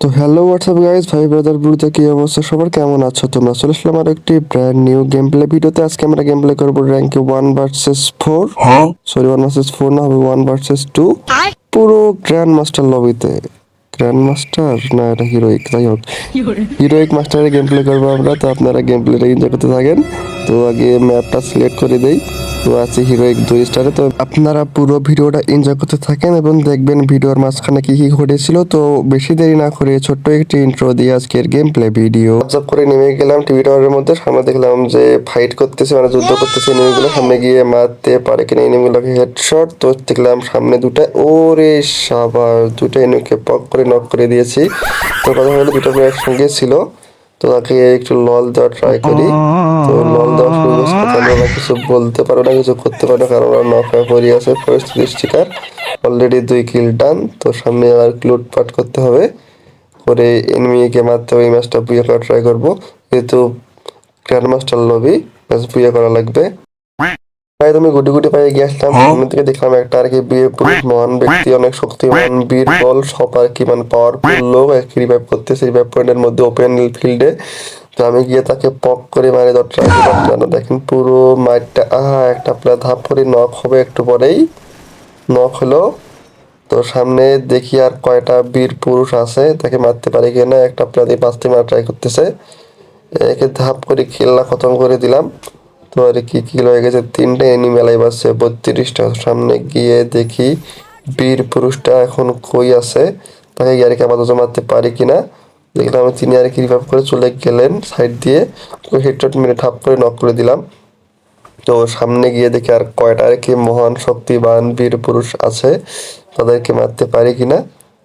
তো hello WhatsApp guys ভাই brother ব্রুতে কি অবস্থা? সবার কেমন আছো তোমরা? চলে আসলাম আর একটি ব্র্যান্ড নিউ গেম প্লে ভিডিওতে। আজকে আমরা গেম প্লে করব র্যাঙ্কে one versus four sorry one versus four না হবে ওয়ান ভার্সেস টু পুরো গ্র্যান্ড মাস্টার লবিতে গ্র্যান্ড মাস্টার না, এটা হিরোইক যাই হোক। হিরোইক মাস্টারের গেম প্লে করব আমরা, তো আপনারা গেম প্লেটা এনজয় করতে থাকেন। তো আগে ম্যাপটা সিলেক্ট করে দেই। তো আছে হিরোইক দুই স্টারে তো আপনারা পুরো ভিডিওটা এনজয় করতে থাকেন এবং দেখবেন ভিডিওর মাঝখানে কি কি ঘটেছিল। তো বেশি দেরি না করে ছোট্ট একটি ইন্ট্রো দিয়ে আজকের গেম প্লে ভিডিও হোয়াটসঅ্যাপ করে নেমে গেলাম টিভি টাওয়ারের মধ্যে। সামনে দেখলাম যে ফাইট করতেছে মানে যুদ্ধ করতেছে এনিমিগুলো সামনে গিয়ে মারতে পারে কিনা এনিমিগুলোকে হেডশট তো দেখলাম সামনে দুটা, ওরে সাবার দুটো এনিমিকে পক করে নক করে দিয়েছি। তো কথা হলো দুটো করে একসঙ্গে ছিল। তো তাকে একটু লল দেওয়া ট্রাই করি। তো লল দেওয়া কিছু বলতে পারো না, কিছু করতে পারো না, কারণ ওরা নক পড়ে আছে পরিস্থিতির শিকার অলরেডি দুই কিল ডান তো সামনে আর লুটপাট করতে হবে। করে এনিমিকে মারতে হবে, এই ম্যাচটা বুয়ে করা ট্রাই করব। যেহেতু গ্র্যান্ড মাস্টার লবি ম্যাচ বুয়ে করা লাগবে। তাই তুমি গুটি গুটি পায়ে গিয়েছিলাম সামনে থেকে দেখলাম একটা আর কি বিয়ে পুরুষ মহান ব্যক্তি অনেক শক্তিমান বীর বল সব আর কি মানে পাওয়ারফুল লোক আর কি রিভাইভ করতেছে রিভাইভ পয়েন্টের মধ্যে ওপেন ফিল্ডে তো আমি গিয়ে তাকে পক করে মারে দর ট্রাই করলাম। দেখেন পুরো মাইটটা আহা একটা প্লেয়ার ধাপ করে নক হবে একটু পরেই। নক হলো। তো সামনে দেখি আর কয়টা বীর পুরুষ আছে তাকে মারতে পারি কিনা একটা প্লেয়ার দিয়ে পাঁচটি মারা ট্রাই করতেছে। একে ধাপ করে খেলনা খতম করে দিলাম। তো আর কি কিল হয়ে গেছে? তিনটে এনিমেল বাসছে বত্রিশটা। সামনে গিয়ে দেখি বীর পুরুষটা এখন কই আছে, তাকে গিয়ে আর কি আপাতত মারতে পারি কিনা। দেখলাম তিনি আর কি রিভাইভ করে চলে গেলেন সাইড দিয়ে। হেডশট মেরে ঠাপ করে নক করে দিলাম। তো সামনে গিয়ে দেখি আর কয়টা, আর কি মহান শক্তিবান বীর পুরুষ আছে, তাদেরকে মারতে পারি কিনা।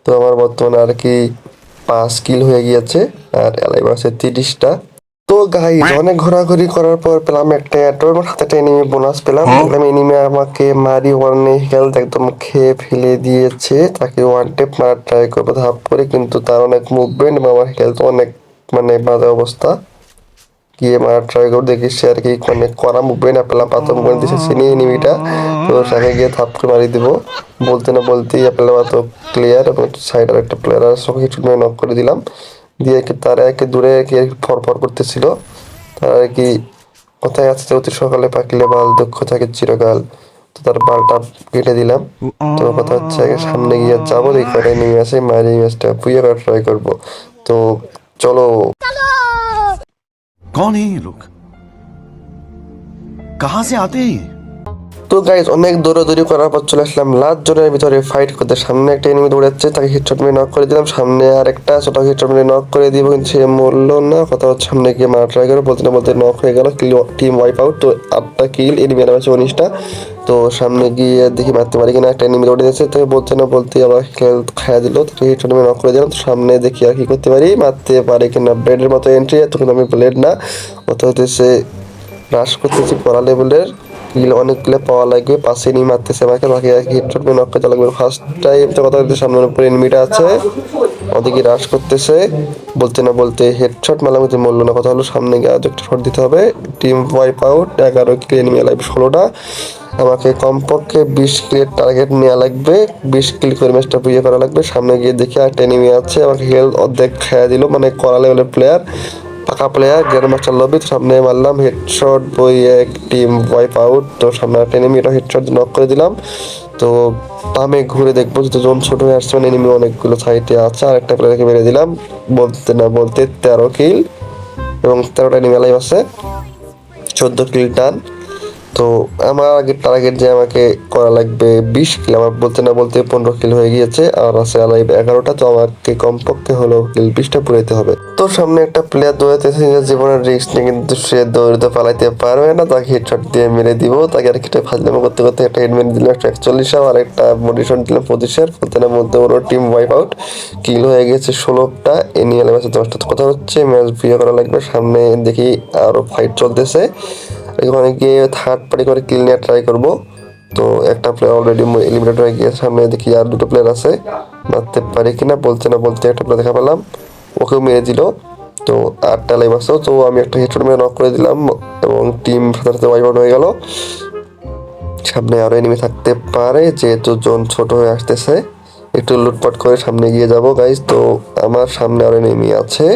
তো আমার বর্তমানে আর কি পাঁচ কিল হয়ে গিয়েছে, আর এলাইভ আছে তিরিশটা। তো গাইজ অনেক ঘোরাঘুরি করার পর পেলাম একটা অ্যাটোর হাতে একটা এনিমি বোনাস পেলাম। দেখলাম এনিমি আমাকে মারি ওয়ানে হেলথ একদম খেয়ে ফেলে দিয়েছে। তাকে ওয়ান টেপ মারার ট্রাই করব ধাপ করে কিন্তু তার অনেক মুভমেন্ট এবং আমার হেলথ অনেক মানে বাজে অবস্থা। গিয়ে মারার ট্রাই করব দেখি সে আর কি মানে করা মুভমেন্ট অ্যাপেলা পাতা মুভমেন্ট দিচ্ছে চিনি এনিমিটা তো তাকে গিয়ে ধাপ করে মারি দিব। বলতে না বলতেই অ্যাপেলা পাতা ক্লিয়ার এবং সাইডের একটা প্লেয়ার আর সবাই কিছু নক করে দিলাম। দিয়ে কি তারা একে দূরে কি ফর ফর করতেছিল তারা আর কি কোথায় আছে যে অতি সকালে পাকিলে বাল দুঃখ থাকে চিরকাল তো তার বালটা কেটে দিলাম তো কথা হচ্ছে আগে সামনে গিয়ে যাবো দেখি কটা নেমে আসে মারি ম্যাচটা পুইয়ে করা ট্রাই করবো তো চলো कौन है ये लोग कहां से आते हैं ये তো গাইজ অনেক দৌড়াদৌড়ি করার পর চলে আসলাম লাস্ট জোনের ভিতরে ফাইট করতে। সামনে একটা এনিমি দৌড়াচ্ছে, তাকে হেডশট মেরে নক করে দিলাম। সামনে আর একটা ছোট হেডশট মেরে নক করে দিব, কিন্তু সে মরলো না। কথা হচ্ছে সামনে গিয়ে মারা ট্রাই করে, বলতে না বলতে নক হয়ে গেল টিম ওয়াইপ আউট তো আটটা কিল এনিমি আর আছে উনিশটা। তো সামনে গিয়ে দেখি মারতে পারি কিনা, একটা এনিমি দৌড়ে যাচ্ছে তো বলতে না বলতে আবার হেলথ খাইয়া দিল তো হেডশট মেরে নক করে দিলাম। তো সামনে দেখি আর কি করতে পারি, মারতে পারি কিনা ব্লেডের মতো এন্ট্রি কিন্তু আমি ব্লেড না। অত হইতেছে রাশ করতেছি পড়া লেভেলের কিল, অনেক কিলে পাওয়া লাগবে পাশে নিয়ে মারতেছে আমাকে তাকে হিটশট মেরে নক করতে লাগবে। ফার্স্ট টাইম তো কথা বলতে সামনের উপরে এনিমিটা আছে। ওদিকে রাশ করতেছে। বলতে না বলতে হেডশট মারলাম, কিন্তু মরলো না। কথা হলো সামনে গিয়ে একটা শট দিতে হবে। টিম ওয়াইপ আউট এগারো কিল এনিমি লাইভ ষোলোটা। আমাকে কমপক্ষে বিশ কিলের টার্গেট নেওয়া লাগবে। বিশ কিল করে ম্যাচটা বুঝে করা লাগবে। সামনে গিয়ে দেখি একটা এনিমি আছে। আমাকে হেলথ অর্ধেক খাইয়া দিল মানে করা লেভেলের প্লেয়ার পাকা প্লেয়ার গ্র্যান্ড মাস্টার লবি তো সামনে মারলাম হেডশট বই এক টিম ওয়াইপ আউট তো সামনে একটা এনিমি এটা হেডশট নক করে দিলাম। তো আমি ঘুরে দেখব যে জোন ছোট হয়ে আসছে মানে এনিমি অনেকগুলো সাইডে আছে আর একটা প্লেয়ারকে মেরে দিলাম, বলতে না বলতে তেরো কিল এবং তেরোটা এনিমি লাইভ আছে। চোদ্দ কিল টান তো আমার আগে টার্গেট যে আমাকে করা লাগবে বিশ কিল আমার বলতে না বলতে পনেরো কিলো হয়ে গিয়েছে, আর আছে লাইভ এগারোটা, তো আমাকে কমপক্ষে হলো কিল বিশটা পুরাইতে হবে। তো সামনে একটা প্লেয়ার দৌড়াতেছে যে জীবনের রিস্ক নিয়ে কিন্তু সে দৌড়তে পালাইতে পারবে না, তাকে হেডশট দিয়ে মেরে দিব, তাকে আর একটা ফাজলামো করতে করতে একটা হেড মেরে দিলাম একশো একচল্লিশ আর একটা মোটিশন দিলাম পঁচিশের বলতে না বলতে ওর টিম ওয়াইপ আউট কিল হয়ে গেছে ষোলোটা এনিয়াল আছে দশটা। কথা হচ্ছে ম্যাচ বিয়ে করা লাগবে, সামনে দেখি আরও ফাইট চলতেছে। এখানে গিয়ে থার্ড পার্টি করে কিল নেওয়ার ট্রাই করব। তো একটা প্লেয়ার অলরেডি এলিমিনেট হয়ে গিয়ে সামনে দেখি আর দুটো প্লেয়ার আছে। মারতে পারি কিনা, বলছে না, বলতে একটা প্লেয়ার দেখা পেলাম। ওকেও মেরে দিল। তো আটটা লাইভ আসতো তো আমি একটা হেডশট মেরে নক করে দিলাম এবং টিম সাথে সাথে ওয়াইপ হয়ে গেল। সামনে আরও এনিমি থাকতে পারে, যেহেতু জোন ছোট হয়ে আসতেছে। একটু লুটপাট করে সামনে গিয়ে যাব গাইজ তো আমার সামনে আরও এনিমি আছে।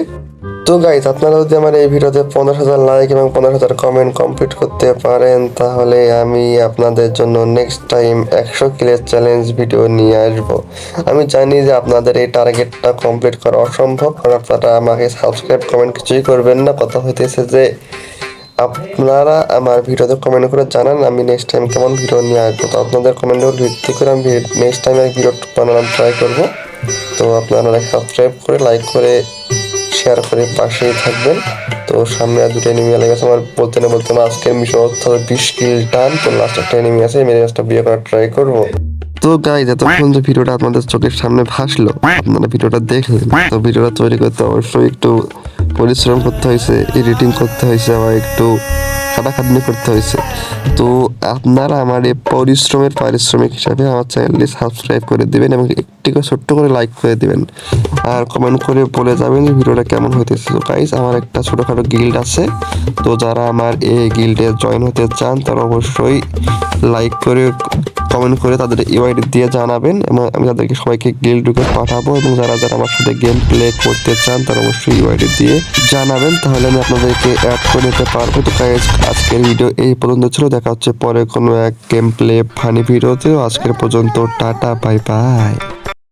তো গাইজ আপনারা যদি আমার এই ভিডিওতে পনেরো হাজার লাইক এবং পনেরো হাজার কমেন্ট কমপ্লিট করতে পারেন, তাহলে আমি আপনাদের জন্য নেক্সট টাইম একশো কিলের চ্যালেঞ্জ ভিডিও নিয়ে আসব। আমি জানি যে আপনাদের এই টার্গেটটা কমপ্লিট করা অসম্ভব কারণ আপনারা আমাকে সাবস্ক্রাইব কমেন্ট কিছুই করবেন না। কথা হইতেছে যে আপনারা আমার ভিডিওতে কমেন্ট করে জানান আমি নেক্সট টাইম কেমন ভিডিও নিয়ে আসব। তো আপনাদের কমেন্টের ভিত্তি করে আমি নেক্সট টাইম ভিডিও বানানোর ট্রাই করব। তো আপনারা সাবস্ক্রাইব করে লাইক করে শেয়ার করে পাশে থাকবেন। তো সামনে আর দুটো এনিমি লেগে গেছে আমার বলতে না বলতে না আজকের মিশন হচ্ছে বিশ কিল টান তো লাস্ট একটা এনিমি আছে মেরে একটা বিয়ে করার ট্রাই করব। তো গাইজ এতক্ষণ যে ভিডিওটা আপনাদের চোখের সামনে ভাসলো আপনারা ভিডিওটা দেখলেন। তো ভিডিওটা তৈরি করতে অবশ্যই একটু পরিশ্রম করতে হয়েছে এডিটিং করতে হয়েছে আবার একটু খাটাখাটনি করতে হয়েছে। তো আপনারা আমার এই পরিশ্রমের পারিশ্রমিক হিসাবে আমার চ্যানেলটি সাবস্ক্রাইব করে দিবেন এবং একটি করে ছোট্ট করে লাইক করে দিবেন। আর কমেন্ট করে বলে যাবেন যে ভিডিওটা কেমন হইতেছে। তো গাইজ আমার একটা ছোটোখাটো গিল্ড আছে। তো যারা আমার এই গিল্ডে জয়েন হতে চান তারা অবশ্যই লাইক করে কমেন্ট করে তাদের ইউআইডি দিয়ে জানাবেন এবং আমি তাদেরকে সবাইকে গিল ঢুকে পাঠাবো এবং যারা যারা আমার সাথে গেম প্লে করতে চান তারা অবশ্যই ইউআইডি দিয়ে জানাবেন। তাহলে আমি আপনাদেরকে অ্যাড করে নিতে পারব। তো আজকের ভিডিও এই পর্যন্ত ছিল। দেখা হচ্ছে পরে কোনো এক গেম প্লে ফানি ভিডিওতেও আজকের পর্যন্ত টাটা বাই বাই